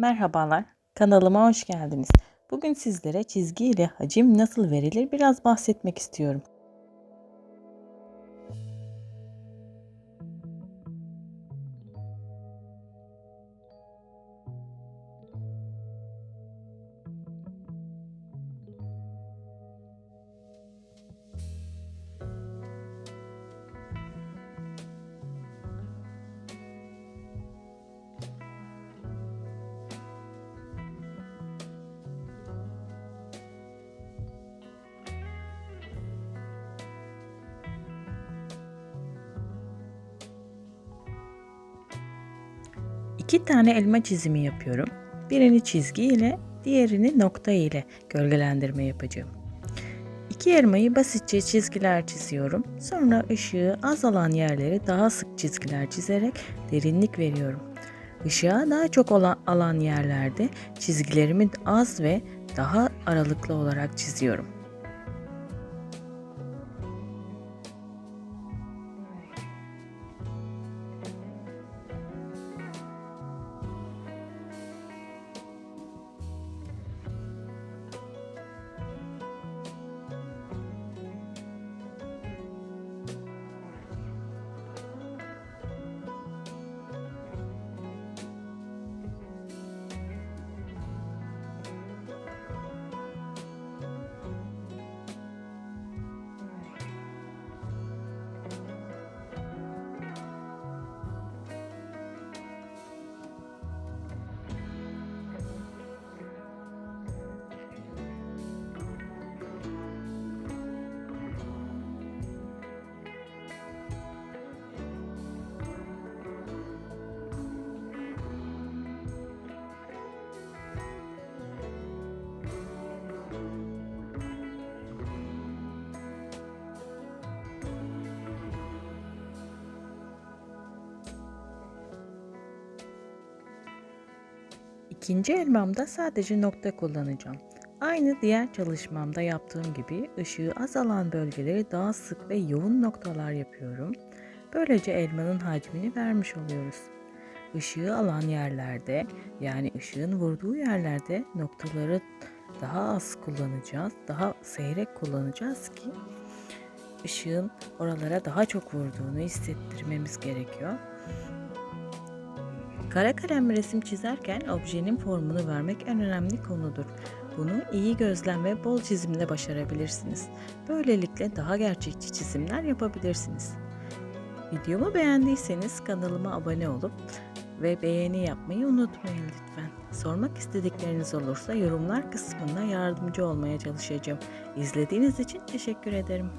Merhabalar, kanalıma hoş geldiniz. Bugün sizlere çizgi ile hacim nasıl verilir biraz bahsetmek istiyorum. İki tane elma çizimi yapıyorum. Birini çizgi ile, diğerini nokta ile gölgelendirme yapacağım. İki elmayı basitçe çizgiler çiziyorum. Sonra ışığı az alan yerlere daha sık çizgiler çizerek derinlik veriyorum. Işığa daha çok olan alan yerlerde çizgilerimi az ve daha aralıklı olarak çiziyorum. İkinci elmamda sadece nokta kullanacağım. Aynı diğer çalışmamda yaptığım gibi ışığı az alan bölgeleri daha sık ve yoğun noktalar yapıyorum. Böylece elmanın hacmini vermiş oluyoruz. Işığı alan yerlerde yani ışığın vurduğu yerlerde noktaları daha az kullanacağız. Daha seyrek kullanacağız ki ışığın oralara daha çok vurduğunu hissettirmemiz gerekiyor. Kara kalem resim çizerken objenin formunu vermek en önemli konudur. Bunu iyi gözlem ve bol çizimle başarabilirsiniz. Böylelikle daha gerçekçi çizimler yapabilirsiniz. Videomu beğendiyseniz kanalıma abone olup ve beğeni yapmayı unutmayın lütfen. Sormak istedikleriniz olursa yorumlar kısmında yardımcı olmaya çalışacağım. İzlediğiniz için teşekkür ederim.